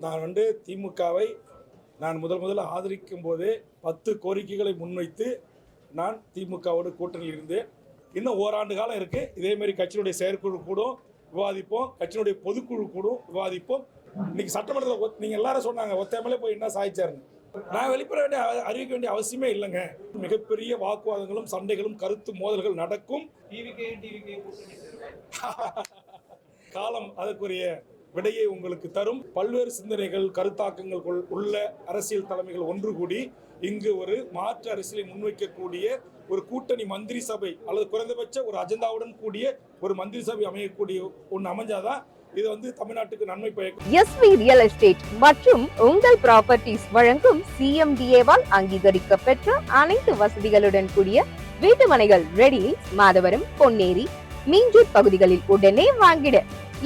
நான் வந்து திமுகவை நான் முதல் முதல்ல ஆதரிக்கும் போதே பத்து கோரிக்கைகளை முன்வைத்து நான் திமுகவோடு கூட்டணியில் இருந்தேன். இன்னும் ஓராண்டு காலம் இருக்கு. இதே மாதிரி கட்சியினுடைய செயற்குழு கூடும் விவாதிப்போம். கட்சியினுடைய பொதுக்குழு கூடும் விவாதிப்போம். இன்னைக்கு சட்டமன்றத்தில் ஒத்- நீங்க எல்லாரும் சொன்னாங்க ஒத்தமலே போய் என்ன சாதிச்சாருன்னு. நான் வெளிப்பட வேண்டிய அறிவிக்க வேண்டிய அவசியமே இல்லைங்க. மிகப்பெரிய வாக்குவாதங்களும் சண்டைகளும் கருத்து மோதல்கள் நடக்கும். காலம் அதற்குரிய விடையை உங்களுக்கு தரும். பல்வேறு சிந்தனைகள் கருத்தாக்கங்கள் உள்ள அரசியல் தலைமைகள் ஒன்று கூடி இங்கு ஒரு மாற்று அரசியலை முன்வைக்கக்கூடிய ஒரு கூட்டணி மந்திரி சபை அல்லது குறைந்தபட்ச ஒரு அஜெண்டாவுடன் கூடிய ஒரு மந்திரி சபை அமையக்கூடிய ஒன்று அமைஞ்சாதான் இது வந்து தமிழ்நாட்டுக்கு நன்மை பயக்கும். எஸ்வி ரியல் எஸ்டேட் மற்றும் உங்கள் ப்ராப்பர்ட்டிஸ் வழங்கும் சிஎம்டிஏவால் அங்கீகரிக்க பெற்ற அனைத்து வசதிகளுடன் கூடிய வீட்டுமனைகள் ரெடியில் மாதவரம் பொன்னேரி மீஞ்சூர் பகுதிகளில் உடனே வாங்கிட.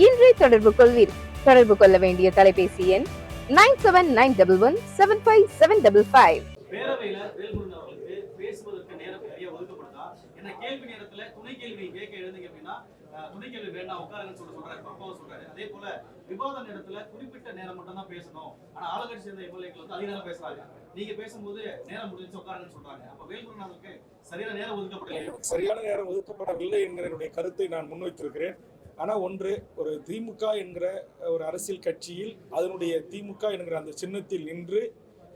இன்றே தொடர்பு கொள்வீர். தொடர்பு கொள்ள வேண்டிய தொலைபேசி எண் nine seven nine double one seven five seven double five பேரவையில Velmurugan அவர்களுக்கு பேசுவதற்கு நேரம் நிறைய ஒதுக்கப்படுதா ஏன்னா கேள்வி நேரத்துல துணை கேள்வி கேட்க எழுந்தீங்க அப்படின்னா அஹ், துணை கேள்வி வேண்டாம் உட்காருங்கன்னு சொல்ல சொல்றாரு அப்பாவும் சொல்றாரு. அதே போல விவாத நேரத்துல குறிப்பிட்ட நேரம் மட்டும் தான் பேசணும். ஆனா ஆளுங்கட்சி சேர்ந்த எம்எல்ஏக்கள் வந்து அதிக நேரம் பேசுறாங்க. நீங்க பேசும்போது நேரம் முடிஞ்சு உட்காருங்கன்னு சொல்றாங்க. அப்ப வேல்முருகன் அவர்களுக்கு சரியான நேரம் ஒதுக்கப்படல. சரியான நேரம் ஒதுக்கப்படவில்லை என்கிற என்னுடைய கருத்தை நான் முன்வைத்திருக்கிறேன். ஆனால் ஒன்று ஒரு திமுக என்கிற ஒரு அரசியல் கட்சியில் அதனுடைய திமுக என்கிற அந்த சின்னத்தில் நின்று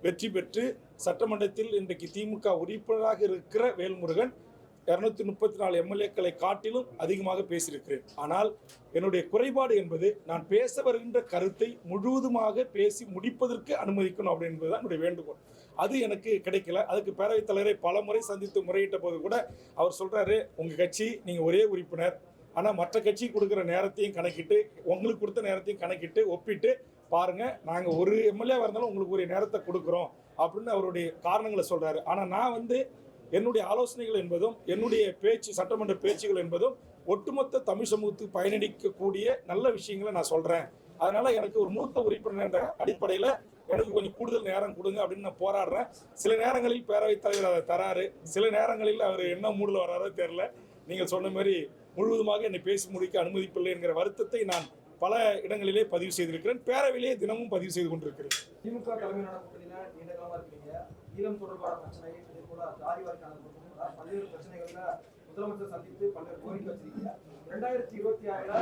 வெற்றி பெற்று சட்டமன்றத்தில் இன்றைக்கு திமுக உறுப்பினராக இருக்கிற வேல்முருகன் இரநூத்தி முப்பத்தி நாலு எம்எல்ஏக்களை காட்டிலும் அதிகமாக பேசியிருக்கிறேன். ஆனால் என்னுடைய குறைபாடு என்பது நான் பேச வருகின்ற கருத்தை முழுவதுமாக பேசி முடிப்பதற்கு அனுமதிக்கணும் அப்படின்றது தான் என்னுடைய வேண்டுகோள். அது எனக்கு கிடைக்கல. அதுக்கு பேரவைத் தலைவரை பல முறை சந்தித்து முறையிட்ட போது கூட அவர் சொல்றாரு உங்க கட்சி நீங்க ஒரே உறுப்பினர். ஆனால் மற்ற கட்சி கொடுக்குற நேரத்தையும் கணக்கிட்டு உங்களுக்கு கொடுத்த நேரத்தையும் கணக்கிட்டு ஒப்பிட்டு பாருங்கள் நாங்கள் ஒரு எம்எல்ஏ இருந்தாலும் உங்களுக்கு ஒரு நேரத்தை கொடுக்குறோம் அப்படின்னு அவருடைய காரணங்களை சொல்கிறாரு ஆனால் நான் வந்து என்னுடைய ஆலோசனைகள் என்பதும் என்னுடைய பேச்சு சட்டமன்ற பேச்சுகள் என்பதும் ஒட்டுமொத்த தமிழ் சமூகத்துக்கு பயனளிக்கக்கூடிய நல்ல விஷயங்களை நான் சொல்கிறேன் அதனால் எனக்கு ஒரு மூத்த உறுப்பினர் என்ற அடிப்படையில் எனக்கு கொஞ்சம் கூடுதல் நேரம் கொடுங்க அப்படின்னு நான் போராடுறேன். சில நேரங்களில் பேரவைத் தலைவர் அதை தராரு. சில நேரங்களில் அவர் என்ன மூடில் வராரோ தெரில நீங்கள் சொன்ன மாதிரி முழுவதுமாக என்னை பேசி முடிக்க அனுமதிப்பில்லை என்கிற வருத்தத்தை நான் பல இடங்களிலே பதிவு செய்திருக்கிறேன். பேரவையிலே தினமும் பதிவு செய்து கொண்டிருக்கிறேன். திமுக தலைமையிலான கூட்டணியில நீண்ட காலமா இருக்கீங்க. ஈழம் தொடர்பான பிரச்சனை இதே போல ஜாதி வாரிக்கான பிரச்சனை, பல்வேறு பிரச்சனைகள்ல முதலமைச்சர் சந்தித்து பல்வேறு கோரிக்கை வச்சிருக்கீங்க. ரெண்டாயிரத்தி இருபத்தி ஆறுல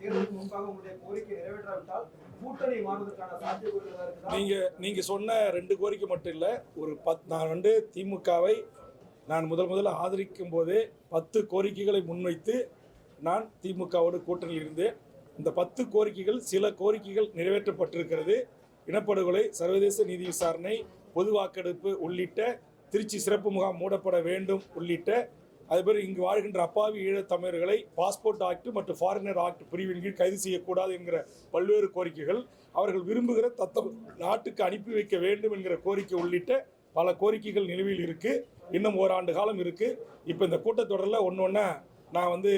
தேர்தலுக்கு முன்பாக உங்களுடைய கோரிக்கை நிறைவேற்றாவிட்டால் கூட்டணி மாறுவதற்கான சாத்தியக்கூறுகள் இருக்குதா நீங்க நீங்க சொன்ன ரெண்டு கோரிக்கை மட்டும் இல்ல ஒரு பத் நான் வந்து திமுகவை நான் முதல் முதல்ல ஆதரிக்கும் போதே பத்து கோரிக்கைகளை முன்வைத்து நான் திமுகவோடு கூட்டணியில் இருந்தேன் இந்த பத்து கோரிக்கைகள் சில கோரிக்கைகள் நிறைவேற்றப்பட்டிருக்கிறது. இனப்படுகொலை சர்வதேச நீதி விசாரணை பொது வாக்கெடுப்பு உள்ளிட்ட திருச்சி சிறப்பு முகாம் மூடப்பட வேண்டும் உள்ளிட்ட அதுபோல் இங்கு வாழ்கின்ற அப்பாவி ஈழத் தமிழர்களை பாஸ்போர்ட் ஆக்ட் மற்றும் ஃபாரினர் ஆக்ட் பிரிவின் கீழ் கைது செய்யக்கூடாது என்கிற பல்வேறு கோரிக்கைகள் அவர்கள் விரும்புகிற தத்தம் நாட்டுக்கு அனுப்பி வைக்க வேண்டும் என்கிற கோரிக்கை உள்ளிட்ட பல கோரிக்கைகள் நிலுவையில் இருக்குது இன்னும் ஓராண்டு காலம் இருக்குது இப்போ இந்த கூட்டத்தொடரில் ஒன்று ஒன்றா நான் வந்து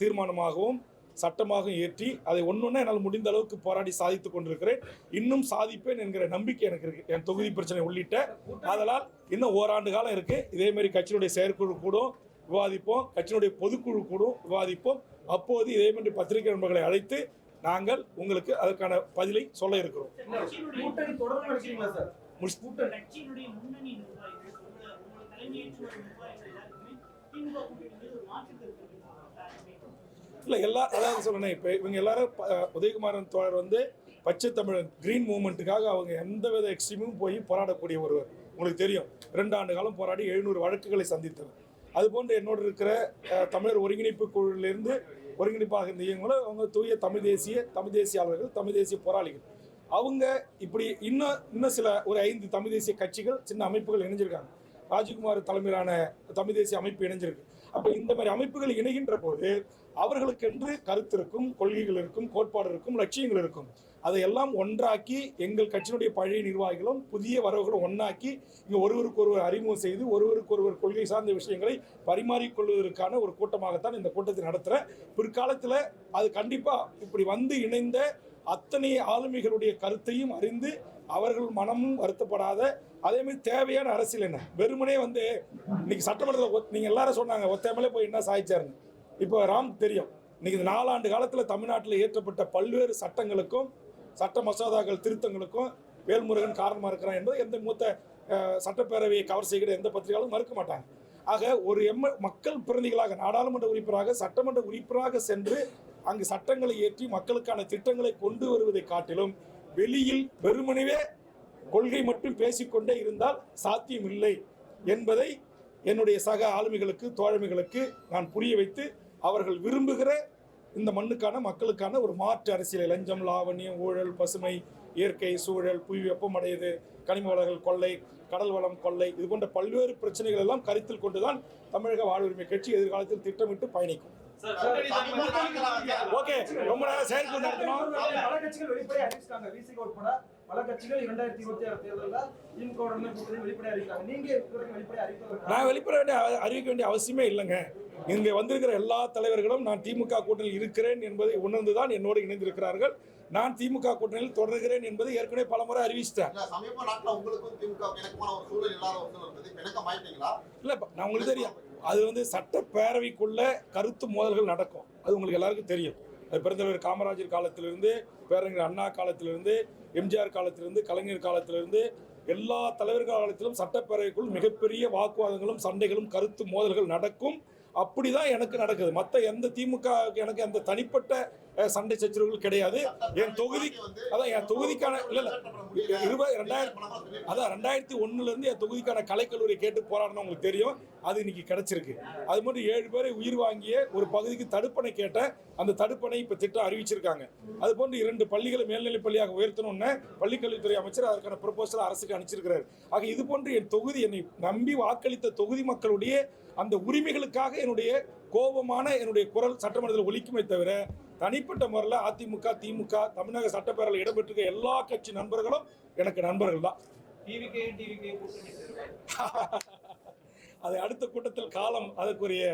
தீர்மானமாகவும் சட்டமாகவும் ஏற்றி அதை ஒன்று என்னால் முடிந்த அளவுக்கு போராடி சாதித்து கொண்டிருக்கிறேன். இன்னும் சாதிப்பேன் என்கிற நம்பிக்கை எனக்கு இருக்கு. என் தொகுதி பிரச்சனை உள்ளிட்ட. அதனால் இன்னும் ஓராண்டு காலம் இருக்கு. இதே மாதிரி கட்சியினுடைய செயற்குழு கூடும் விவாதிப்போம். கட்சியினுடைய பொதுக்குழு கூடும் விவாதிப்போம். அப்போது இதே மாதிரி பத்திரிகை நண்பர்களை அழைத்து நாங்கள் உங்களுக்கு அதற்கான பதிலை சொல்ல இருக்கிறோம். முன்னணி இல்லை எல்லா அதாவது சொல்லணும் இப்போ இவங்க எல்லாரும் உதயகுமாரன் தோழர் வந்து பச்சை தமிழன் கிரீன் மூமெண்ட்டுக்காக அவங்க எந்த வித எக்ஸ்ட்ரீமும் போய் போராடக்கூடிய ஒருவர். உங்களுக்கு தெரியும் ரெண்டு ஆண்டு காலம் போராடி எழுநூறு வழக்குகளை சந்தித்தவர். அதுபோன்று என்னோடு இருக்கிற தமிழர் ஒருங்கிணைப்பு குழுவிலிருந்து ஒருங்கிணைப்பாக இருந்த இயங்குகளும் அவங்க தூய தமிழ் தேசிய தமிழ் தேசியாளர்கள் தமிழ் தேசிய போராளிகள். அவங்க இப்படி இன்னும் இன்னும் சில ஒரு ஐந்து தமிழ் தேசிய கட்சிகள் சின்ன அமைப்புகள் இணைஞ்சிருக்காங்க. ராஜ்குமார் தலைமையிலான தமிழ் தேசிய அமைப்பு இணைஞ்சிருக்கு. அப்போ இந்த மாதிரி அமைப்புகள் இணைகின்ற போது அவர்களுக்கென்று கருத்து இருக்கும் கொள்கைகள் இருக்கும் கோட்பாடு இருக்கும் லட்சியங்கள் இருக்கும். அதையெல்லாம் ஒன்றாக்கி எங்கள் கட்சியினுடைய பழைய நிர்வாகிகளும் புதிய வரவுகளும் ஒன்றாக்கி இங்கே ஒருவருக்கு ஒருவர் அறிமுகம் செய்து ஒருவருக்கு ஒருவர் கொள்கை சார்ந்த விஷயங்களை பரிமாறிக்கொள்வதற்கான ஒரு கூட்டமாகத்தான் இந்த கூட்டத்தை நடத்துகிறேன் பிற்காலத்தில் அது கண்டிப்பாக இப்படி வந்து இணைந்த அத்தனை ஆளுமைகளுடைய கருத்தையும் அறிந்து அவர்கள் மனமும் வருத்தப்படாத அதே மாதிரி தேவையான அரசியல் என்ன? வெறுமனே வந்து இன்னைக்கு சட்டமன்றத்தில் ஒத்- நீங்க எல்லாரும் சொன்னாங்க ஒத்தமலே போய் என்ன சாய்ச்சாருன்னு இப்போ ராம் தெரியும். இன்னைக்கு இந்த நாலாண்டு காலத்தில் தமிழ்நாட்டில் இயற்றப்பட்ட பல்வேறு சட்டங்களுக்கும் சட்ட மசோதாக்கள் திருத்தங்களுக்கும் வேல்முருகன் காரணமாக இருக்கிறான் என்பது எந்த மூத்த சட்டப்பேரவையை கவர் செய்கிற எந்த பத்திரிகையாலும் மறுக்க மாட்டாங்க. ஆக ஒரு எம் மக்கள் பிரதிநிதிகளாக நாடாளுமன்ற உறுப்பினராக சட்டமன்ற உறுப்பினராக சென்று அங்கு சட்டங்களை ஏற்றி மக்களுக்கான திட்டங்களை கொண்டு வருவதை காட்டிலும் வெளியில் வெறுமனவே கொள்கை மட்டும் பேசிக்கொண்டே இருந்தால் சாத்தியமில்லை என்பதை என்னுடைய சக ஆளுமைகளுக்கு தோழமைகளுக்கு நான் புரிய வைத்து அவர்கள் விரும்புகிற இந்த மண்ணுக்கான மக்களுக்கான ஒரு மாற்று அரசியலை. லஞ்சம் லாவண்யம் ஊழல் பசுமை இயற்கை சூழல் புவி வெப்பமடையுது கனிம வளங்கள் கொள்ளை கடல் வளம் கொள்ளை இது போன்ற பல்வேறு பிரச்சனைகள் எல்லாம் கருத்தில் கொண்டுதான் தமிழக வாழ்வுரிமை கட்சி எதிர்காலத்தில் திட்டமிட்டு பயணிக்கும். ஓகே ரொம்ப நேரம் நடத்தணும் பல கட்சிகள் அறிவிச்சிட்டாங்க பல கட்சிகள் இரண்டாயிரத்தி இருபத்தி ஆறு தேர்தலில் திமுக நீங்க அறிவித்தது நான் வெளிப்பட வேண்டிய அறிவிக்க வேண்டிய அவசியமே இல்லைங்க. இங்கே வந்திருக்கிற எல்லா தலைவர்களும் நான் திமுக கூட்டணியில் இருக்கிறேன் என்பதை உணர்ந்துதான் என்னோடு இணைந்திருக்கிறார்கள். நான் திமுக கூட்டணியில் தொடர்கிறேன் என்பதை ஏற்கனவே அறிவிச்சிட்டேன். இப்ப இணக்கம் ஆயிட்டீங்களா இல்லை நான் உங்களுக்கு தெரியும். அது வந்து சட்டப்பேரவைக்குள்ள கருத்து மோதல்கள் நடக்கும். அது உங்களுக்கு எல்லாருக்கும் தெரியும். அது பெருந்தலைவர் காமராஜர் காலத்திலிருந்து பேரறிஞர் அண்ணா காலத்திலிருந்து எம்ஜிஆர் காலத்திலிருந்து கலைஞர் காலத்திலிருந்து எல்லா தலைவர் காலத்திலும் சட்டப்பேரவைக்குள் மிகப்பெரிய வாக்குவாதங்களும் சண்டைகளும் கருத்து மோதல்கள் நடக்கும். அப்படிதான் எனக்கு நடக்குது. மற்ற எந்த திமுக எனக்கு அந்த தனிப்பட்ட சண்டை சச்சரவுகள் கிடையாது. என் தொகுதி அதான் என் தொகுதிக்கான இல்ல இல்ல இருபது ரெண்டாயிரத்தி அதான் ரெண்டாயிரத்தி ஒண்ணுல இருந்து என் தொகுதிக்கான கலைக்கல்லூரி கேட்டு போராடணும் உங்களுக்கு தெரியும். அது இன்னைக்கு கிடைச்சிருக்கு. அது மட்டும் ஏழு பேரை உயிர் வாங்கிய ஒரு பகுதிக்கு தடுப்பணை கேட்ட அந்த தடுப்பணை இப்ப திட்டம் அறிவிச்சிருக்காங்க. அது போன்று இரண்டு பள்ளிகளை மேல்நிலைப் பள்ளியாக உயர்த்தணும்னு பள்ளிக்கல்வித்துறை அமைச்சர் அதற்கான ப்ரொபோசல் அரசுக்கு அனுப்பிச்சிருக்கிறார். ஆக இது போன்று என் தொகுதி என்னை நம்பி வாக்களித்த தொகுதி மக்களுடைய அந்த உரிமைகளுக்காக என்னுடைய கோபமான என்னுடைய குரல் சட்டமன்றத்தில் ஒழிக்குமே தவிர தனிப்பட்ட முறையில் அதிமுக திமுக தமிழக சட்டப்பேரவையில் இடம்பெற்றிருக்க எல்லா கட்சி நண்பர்களும் எனக்கு நண்பர்கள் தான். அதை அடுத்த கூட்டத்தில் காலம் அதற்குரிய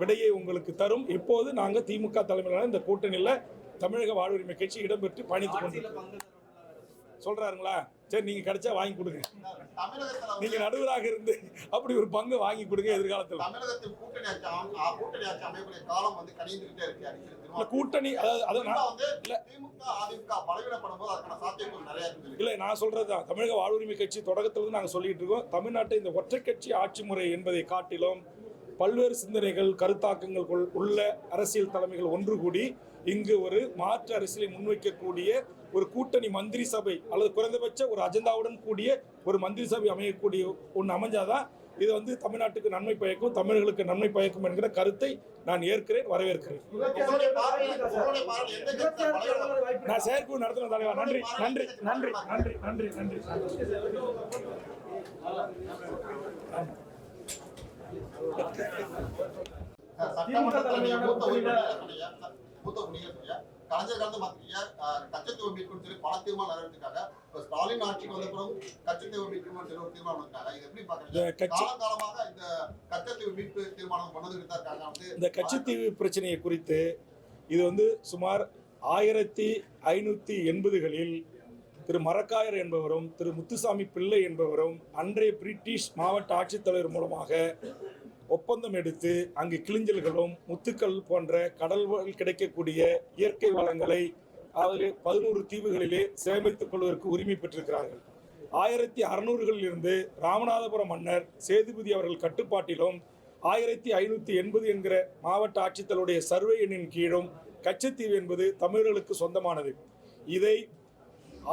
விடையை உங்களுக்கு தரும். இப்போது நாங்கள் திமுக தலைமையிலான இந்த கூட்டணியில் தமிழக வாழ்வுரிமை கட்சி இடம்பெற்று பயணித்துக் கொண்டிருக்கிறோம். சொல்றாருங்களா? சரி நீங்க கிடைச்சா வாங்கி கொடுங்க. தமிழகத்துல நீங்க வந்து நடுவராக இருந்து அப்படி ஒரு பங்கு வாங்கி கொடுங்க எதிர்காலத்தில். கூட்டணி அதாவது இல்ல. நான் சொல்றது தான். தமிழக வாழ்வுரிமை கட்சி தொடக்கத்திலிருந்து நாங்கள் சொல்லிட்டு இருக்கோம். தமிழ்நாட்டை இந்த ஒற்றை கட்சி ஆட்சி முறை என்பதை காட்டிலும் பல்வேறு சிந்தனைகள் கருத்தாக்கங்கள் கொள்- உள்ள அரசியல் தலைமைகள் ஒன்று கூடி இங்கு ஒரு மாற்று அரசியலை முன்வைக்கக்கூடிய ஒரு கூட்டணி மந்திரி சபை அல்லது குறைந்தபட்ச ஒரு அஜெண்டாவுடன் கூடிய ஒரு மந்திரி சபை அமையக்கூடிய ஒன்று அமைஞ்சாதான் இது வந்து தமிழ்நாட்டுக்கு நன்மை பயக்கும் தமிழர்களுக்கு நன்மை பயக்கும் என்கிற கருத்தை நான் ஏற்கிறேன் வரவேற்கிறேன். நான் செயற்குழு நடத்தின தலைவர் நன்றி நன்றி நன்றி நன்றி நன்றி நன்றி. சட்டமன்ற தலைமையாக மூத்த உறுப்பினர் மூத்த உறுப்பினர் கலைஞர் காலத்து பாத்தீங்க கச்சத்தீவு மீட்புன்னு சொல்லி பல தீர்மானம் நிறைவேற்றிருக்காங்க. இப்ப ஸ்டாலின் ஆட்சிக்கு வந்த பிறகு கச்சத்தீவு மீட்புன்னு சொல்லி ஒரு தீர்மானம் இருக்காங்க இது எப்படி பாக்குறீங்க? காலங்காலமாக இந்த கச்சத்தீவு மீட்பு தீர்மானம் கொண்டு தான் இருக்காங்க. வந்து இந்த கட்சித்தீவு பிரச்சனையை குறித்து இது வந்து சுமார் ஆயிரத்தி ஐநூற்றி எண்பதுகளில் திரு மரக்காயர் என்பவரும் திரு முத்துசாமி பிள்ளை என்பவரும் அன்றைய பிரிட்டிஷ் மாவட்ட ஆட்சித்தலைவர் மூலமாக ஒப்பந்தம் எடுத்து அங்கு கிளிஞ்சல்களும் முத்துக்கள் போன்ற கடல்கள் கிடைக்கக்கூடிய இயற்கை வளங்களை அதாவது பதினோரு தீவுகளிலே சேமித்துக் கொள்வதற்கு உரிமை பெற்றிருக்கிறார்கள். ஆயிரத்தி அறுநூறுகளில் இருந்து ராமநாதபுரம் மன்னர் சேதுபதி அவர்கள் கட்டுப்பாட்டிலும் ஆயிரத்தி ஐநூற்றி எண்பது என்கிற மாவட்ட ஆட்சித்தலுடைய சர்வே எண்ணின் கீழும் கச்சத்தீவு என்பது தமிழர்களுக்கு சொந்தமானது. இதை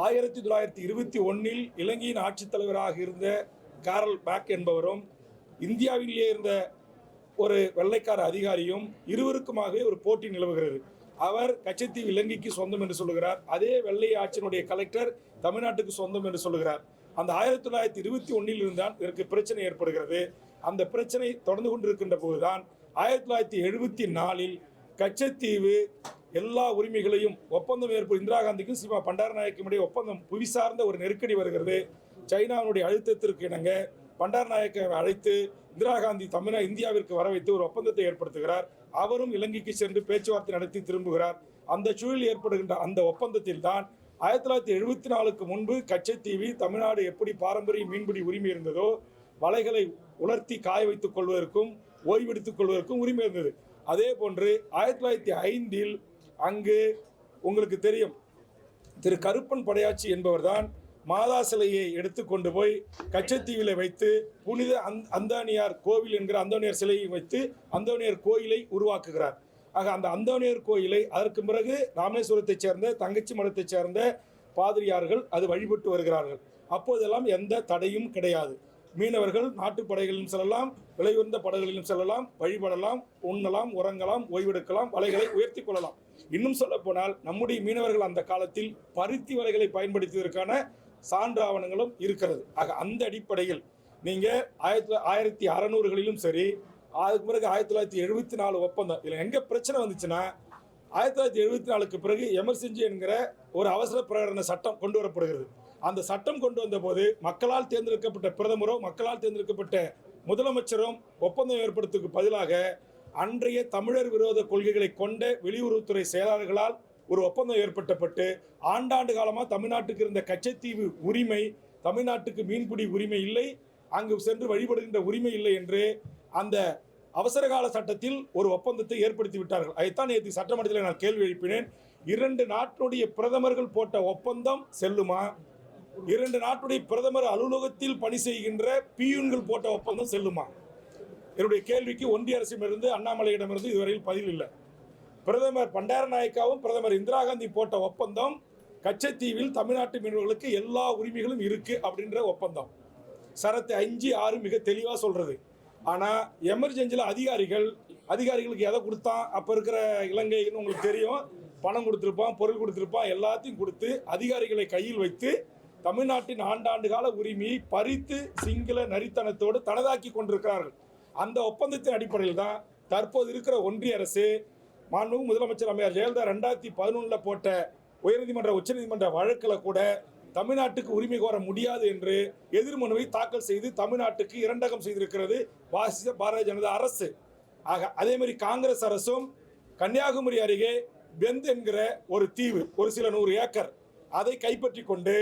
ஆயிரத்தி தொள்ளாயிரத்தி இருபத்தி ஒன்னில் இலங்கையின் ஆட்சித் தலைவராக இருந்த காரல் பேக் என்பவரும் இந்தியாவிலேயே இருந்த ஒரு வெள்ளைக்கார அதிகாரியும் இருவருக்குமாகவே ஒரு போட்டி நிலவுகிறது. அவர் கச்சத்தீவு இலங்கைக்கு சொந்தம் என்று சொல்லுகிறார். அதே வெள்ளை ஆட்சியினுடைய கலெக்டர் தமிழ்நாட்டுக்கு சொந்தம் என்று சொல்லுகிறார். அந்த ஆயிரத்தி தொள்ளாயிரத்தி இருபத்தி ஒன்னில் இருந்தான் இதற்கு பிரச்சனை ஏற்படுகிறது. அந்த பிரச்சனை தொடர்ந்து கொண்டிருக்கின்ற போதுதான் ஆயிரத்தி தொள்ளாயிரத்தி எழுபத்தி நாலில் கச்சத்தீவு எல்லா உரிமைகளையும் ஒப்பந்தம் ஏற்படும் இந்திரா காந்திக்கும் சீமா பண்டாரநாயக்கும் இடையே ஒப்பந்தம் புவி சார்ந்த ஒரு நெருக்கடி வருகிறது. சைனாவுடைய அழுத்தத்திற்கு இணங்க பண்டாரநாயக்கை அழைத்து இந்திரா காந்தி தமிழ இந்தியாவிற்கு வர வைத்து ஒரு ஒப்பந்தத்தை ஏற்படுத்துகிறார். அவரும் இலங்கைக்கு சென்று பேச்சுவார்த்தை நடத்தி திரும்புகிறார். அந்த சூழல் ஏற்படுகின்ற அந்த ஒப்பந்தத்தில் தான் ஆயிரத்தி தொள்ளாயிரத்தி எழுபத்தி நாலுக்கு முன்பு கச்சத்தீவில் தமிழ்நாடு எப்படி பாரம்பரிய மீன்பிடி உரிமை இருந்ததோ வலைகளை உலர்த்தி காய வைத்துக் கொள்வதற்கும் ஓய்வெடுத்துக் கொள்வதற்கும் உரிமை இருந்தது. அதே போன்று ஆயிரத்தி தொள்ளாயிரத்தி ஐந்தில் அங்கு உங்களுக்கு தெரியும் திரு கருப்பன் படையாச்சி என்பவர்தான் மாதா சிலையை எடுத்து கொண்டு போய் கச்சத்தீவில் வைத்து புனித அந் அந்தானியார் கோவில் என்கிற அந்தோனியார் சிலையை வைத்து அந்தோனியார் கோயிலை உருவாக்குகிறார். ஆக அந்த அந்தோனியார் கோயிலை அதற்கு பிறகு ராமேஸ்வரத்தைச் சேர்ந்த தங்கச்சி மடத்தைச் சேர்ந்த பாதிரியார்கள் அது வழிபட்டு வருகிறார்கள். அப்போதெல்லாம் எந்த தடையும் கிடையாது. மீனவர்கள் நாட்டுப் படைகளிலும் செல்லலாம் விலையுயர்ந்த படகுகளிலும் செல்லலாம் வழிபடலாம் உண்ணலாம் உறங்கலாம் ஓய்வெடுக்கலாம் வலைகளை உயர்த்தி கொள்ளலாம். இன்னும் சொல்லப்போனால் நம்முடைய மீனவர்கள் அந்த காலத்தில் பருத்தி வலைகளை பயன்படுத்துவதற்கான சான்று ஆவணங்களும் இருக்கிறது. ஆக அந்த அடிப்படையில் நீங்கள் ஆயிரத்தி ஆயிரத்தி அறநூறுகளிலும் சரி அதுக்கு பிறகு ஆயிரத்தி தொள்ளாயிரத்தி எழுபத்தி நாலு ஒப்பந்தம். இதில் எங்கே பிரச்சனை வந்துச்சுன்னா ஆயிரத்தி தொள்ளாயிரத்தி எழுபத்தி நாலுக்கு பிறகு எமர்ஜென்சி என்கிற ஒரு அவசர பிரகடன சட்டம் கொண்டு வரப்படுகிறது. அந்த சட்டம் கொண்டு வந்த போது மக்களால் தேர்ந்தெடுக்கப்பட்ட பிரதமரும் மக்களால் தேர்ந்தெடுக்கப்பட்ட முதலமைச்சரும் ஒப்பந்தம் ஏற்படுத்துக்கு பதிலாக அன்றைய தமிழர் விரோத கொள்கைகளை கொண்ட வெளியுறவுத்துறை செயலாளர்களால் ஒரு ஒப்பந்தம் ஏற்பட்டப்பட்டு ஆண்டாண்டு காலமாக தமிழ்நாட்டுக்கு இருந்த கச்சத்தீவு உரிமை தமிழ்நாட்டுக்கு மீன்பிடி உரிமை இல்லை அங்கு சென்று வழிபடுகின்ற உரிமை இல்லை என்று அந்த அவசர கால சட்டத்தில் ஒரு ஒப்பந்தத்தை ஏற்படுத்தி விட்டார்கள். அதைத்தான் நேற்று சட்டமன்றத்தில் நான் கேள்வி எழுப்பினேன். இரண்டு நாட்டுடைய பிரதமர்கள் போட்ட ஒப்பந்தம் செல்லுமா? இரண்டு நாட்டுடைய பிரதமர் அலுவலகத்தில் பணி செய்கின்ற பியூன்கள் போட்ட ஒப்பந்தம் செல்லுமா? என்னுடைய கேள்விக்கு ஒன்றிய அரசிடமிருந்து அண்ணாமலையிடமிருந்து இதுவரையில் பதில் இல்லை. பிரதமர் பண்டார நாயக்காவும் பிரதமர் இந்திரா காந்தி போட்ட ஒப்பந்தம் கச்சத்தீவில் தமிழ்நாட்டு மீனவர்களுக்கு எல்லா உரிமைகளும் இருக்குது அப்படின்ற ஒப்பந்தம். சரத்து அஞ்சு ஆறு மிக தெளிவாக சொல்கிறது ஆனால் எமர்ஜென்சியில் அதிகாரிகள் அதிகாரிகளுக்கு எதை கொடுத்தான்? அப்போ இருக்கிற இலங்கைன்னு உங்களுக்கு தெரியும். பணம் கொடுத்துருப்பான் பொருள் கொடுத்துருப்பான் எல்லாத்தையும் கொடுத்து அதிகாரிகளை கையில் வைத்து தமிழ்நாட்டின் ஆண்டாண்டு கால உரிமையை பறித்து சிங்கள நரித்தனத்தோடு தனதாக்கி கொண்டிருக்கிறார்கள். அந்த ஒப்பந்தத்தின் அடிப்படையில் தான் தற்போது இருக்கிற ஒன்றிய அரசு மாண்புமிகு முதலமைச்சர் அம்மையார் ஜெயலலிதா ரெண்டாயிரத்தி பதினொன்றில் போட்ட உயர்நீதிமன்ற உச்சநீதிமன்ற வழக்கில் கூட தமிழ்நாட்டுக்கு உரிமை கோர முடியாது என்று எதிர்மனுவை தாக்கல் செய்து தமிழ்நாட்டுக்கு இரண்டகம் செய்திருக்கிறது பாசிச பாரதிய ஜனதா அரசு. ஆக அதேமாதிரி காங்கிரஸ் அரசும் கன்னியாகுமரி அருகே பெந்த் என்கிற ஒரு தீவு ஒரு சில நூறு ஏக்கர். அதை கைப்பற்றி கொண்டு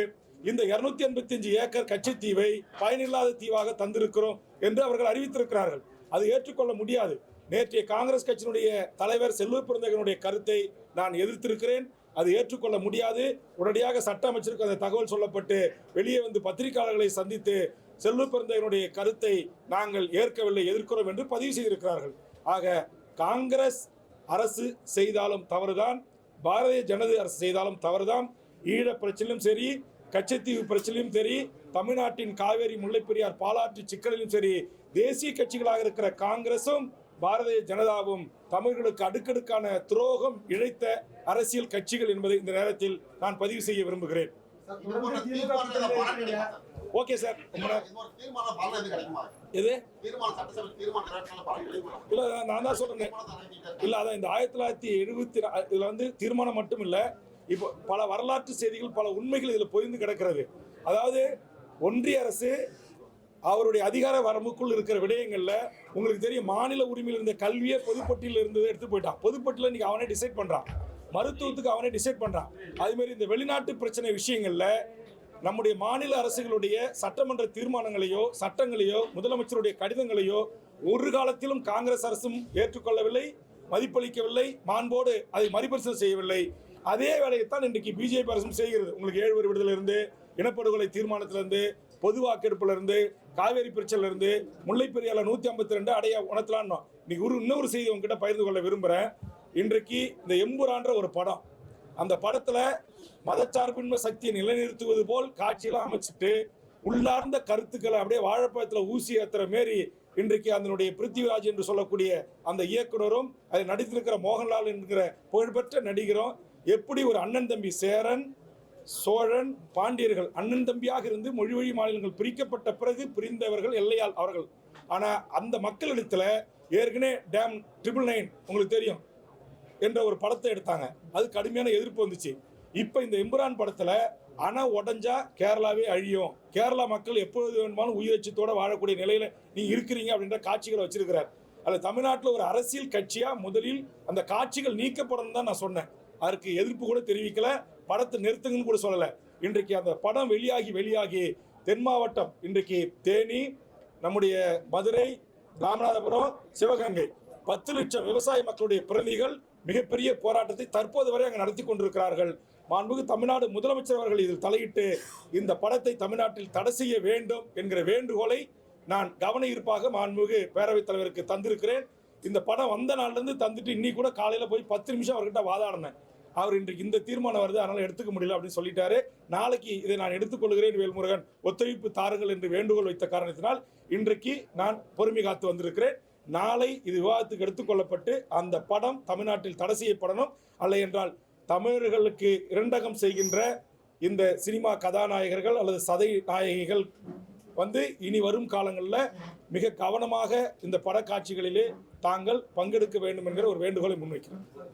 இந்த இருநூத்தி எண்பத்தி அஞ்சு ஏக்கர் தீவை பயனில்லாத தீவாக தந்திருக்கிறோம் என்று அவர்கள் அறிவித்திருக்கிறார்கள். அது ஏற்றுக்கொள்ள முடியாது. நேற்றைய காங்கிரஸ் கட்சியினுடைய தலைவர் செல்வ பிறந்தகனுடைய கருத்தை நான் எதிர்த்திருக்கிறேன். அது ஏற்றுக்கொள்ள முடியாது. உடனடியாக சட்ட அமைச்சருக்கு அந்த தகவல் சொல்லப்பட்டு வெளியே வந்து பத்திரிகையாளர்களை சந்தித்து செல்வ பிறந்தகனுடைய கருத்தை நாங்கள் ஏற்கவில்லை எதிர்க்கிறோம் என்று பதிவு செய்திருக்கிறார்கள். ஆக காங்கிரஸ் அரசு செய்தாலும் தவறுதான். பாரதிய ஜனதா அரசு செய்தாலும் தவறுதான். ஈழ பிரச்சனையும் சரி கச்சத்தீவு பிரச்சனையும் சரி தமிழ்நாட்டின் காவேரி முல்லைப்பெரியார் பாலாற்று சிக்கலிலும் சரி தேசிய கட்சிகளாக இருக்கிற காங்கிரசும் பாரதிய ஜனதாவும் தமிழர்களுக்கு அடுக்கடுக்கான துரோகம் இழைத்த அரசியல் கட்சிகள் என்பதை இந்த நேரத்தில் நான் பதிவு செய்ய விரும்புகிறேன்? Okay sir. இது இல்ல நான் தான் சொல்றேன். நிறைவேற்றிட்டு இல்ல அதான் இந்த ஆயிரத்தி தொள்ளாயிரத்தி எழுபத்தி இதுல வந்து தீர்மானம் மட்டும் இல்ல இப்போ பல வரலாற்று செய்திகள் பல உண்மைகள் இதுல பொய்ந்து கிடக்கிறது. அதாவது ஒன்றிய அரசு அவருடைய அதிகார வரம்புக்குள் இருக்கிற விடயங்களில் உங்களுக்கு தெரியும் மாநில உரிமையில் இருந்த கல்வியை பொதுப்பட்டியில் இருந்ததை எடுத்து போயிட்டான். பொதுப்பட்டியில் இன்றைக்கி அவனே டிசைட் பண்ணுறான் மருத்துவத்துக்கு அவனே டிசைட் பண்ணுறான் அதுமாரி மாதிரி இந்த வெளிநாட்டு பிரச்சனை விஷயங்களில் நம்முடைய மாநில அரசுகளுடைய சட்டமன்ற தீர்மானங்களையோ சட்டங்களையோ முதலமைச்சருடைய கடிதங்களையோ ஒரு காலத்திலும் காங்கிரஸ் அரசும் ஏற்றுக்கொள்ளவில்லை மதிப்பளிக்கவில்லை மாண்போடு அதை மறுபரிசீலனை செய்யவில்லை. அதே வேலையைத்தான் இன்றைக்கு பிஜேபி அரசும் செய்கிறது. உங்களுக்கு ஏழு பேர் விடுதலிருந்து இனப்படுகொலை தீர்மானத்திலிருந்து பொது வாக்கெடுப்புல இருந்து காவேரி பிரச்சனையில இருந்து முல்லைப்பெரியால நூத்தி ஐம்பத்தி ரெண்டு அடைய உணர்த்தலான்னு. இன்னைக்கு ஒரு இன்னொரு செய்தி உங்ககிட்ட பகிர்ந்து கொள்ள விரும்புறேன். இன்றைக்கு இந்த எம்புரான்ற ஒரு படம். அந்த படத்துல மதச்சார்பின்மை சக்தியை நிலைநிறுத்துவது போல் காட்சியெல்லாம் அமைச்சிட்டு உள்ளார்ந்த கருத்துக்களை அப்படியே வாழைப்பழத்தில் ஊசி ஏற்றுற மாரி இன்றைக்கு அதனுடைய பிருத்திவிராஜ் என்று சொல்லக்கூடிய அந்த இயக்குனரும் அதை நடித்திருக்கிற மோகன்லால் என்கிற புகழ்பெற்ற நடிகரும் எப்படி ஒரு அண்ணன் தம்பி சேரன் சோழன் பாண்டியர்கள் அண்ணன் தம்பியாக இருந்து மொழி வழி மாநிலங்கள் பிரிக்கப்பட்ட பிறகு பிரிந்தவர்கள் எல்லையால் அவர்கள். ஆனால் அந்த மக்களிடத்தில் ஏற்கனவே டேம் ட்ரிபிள் நைன் உங்களுக்கு தெரியும் என்ற ஒரு படத்தை எடுத்தாங்க. அது கடுமையான எதிர்ப்பு வந்துச்சு. இப்போ இந்த இம்ரான் படத்தில் அணை உடஞ்சா கேரளாவே அழியும். கேரளா மக்கள் எப்பொழுது வேணுமாலும் உயிரச்சத்தோடு வாழக்கூடிய நிலையில் நீ இருக்கிறீங்க அப்படின்ற காட்சிகளை வச்சிருக்கிறார். அதில் தமிழ்நாட்டில் ஒரு அரசியல் கட்சியாக முதலில் அந்த காட்சிகள் நீக்கப்படணும் தான் நான் சொன்னேன். அதற்கு எதிர்ப்பு கூட தெரிவிக்கல. படத்தை நிறுத்துங்கன்னு கூட சொல்லலை. இன்றைக்கு அந்த படம் வெளியாகி வெளியாகி தென் மாவட்டம் இன்றைக்கு தேனி நம்முடைய மதுரை ராமநாதபுரம் சிவகங்கை. பத்து லட்சம் விவசாய மக்களுடைய பிரதிநிதிகள் மிகப்பெரிய போராட்டத்தை தற்போது வரை அங்கே நடத்தி கொண்டிருக்கிறார்கள். மாண்புமிகு தமிழ்நாடு முதலமைச்சர் அவர்கள் இதில் தலையிட்டு இந்த படத்தை தமிழ்நாட்டில் தடை செய்ய வேண்டும் என்கிற வேண்டுகோளை நான் கவன ஈர்ப்பாக மாண்புமிகு பேரவைத் தலைவருக்கு தந்திருக்கிறேன். இந்த படம் வந்த நாள்லேருந்து தந்துட்டு இன்னி கூட காலையில் போய் பத்து நிமிஷம் அவர்கிட்ட வாதாடினேன். அவர் இன்றைக்கு இந்த தீர்மானம் வருது அதனால் எடுத்துக்க முடியல அப்படின்னு சொல்லிட்டாரு. நாளைக்கு இதை நான் எடுத்துக்கொள்கிறேன் வேல்முருகன். ஒத்துழைப்பு தாருங்கள் என்று வேண்டுகோள் வைத்த காரணத்தினால் இன்றைக்கு நான் பொறுமை காத்து வந்திருக்கிறேன். நாளை இது விவாதத்துக்கு எடுத்துக்கொள்ளப்பட்டு அந்த படம் தமிழ்நாட்டில் தடை செய்யப்படணும். அல்ல என்றால் தமிழர்களுக்கு இரண்டகம் செய்கின்ற இந்த சினிமா கதாநாயகர்கள் அல்லது சதை நாயகிகள் வந்து இனி வரும் காலங்களில் மிக கவனமாக இந்த படக்காட்சிகளிலே தாங்கள் பங்கெடுக்க வேண்டும் என்கிற ஒரு வேண்டுகோளை முன்வைக்கிறேன்.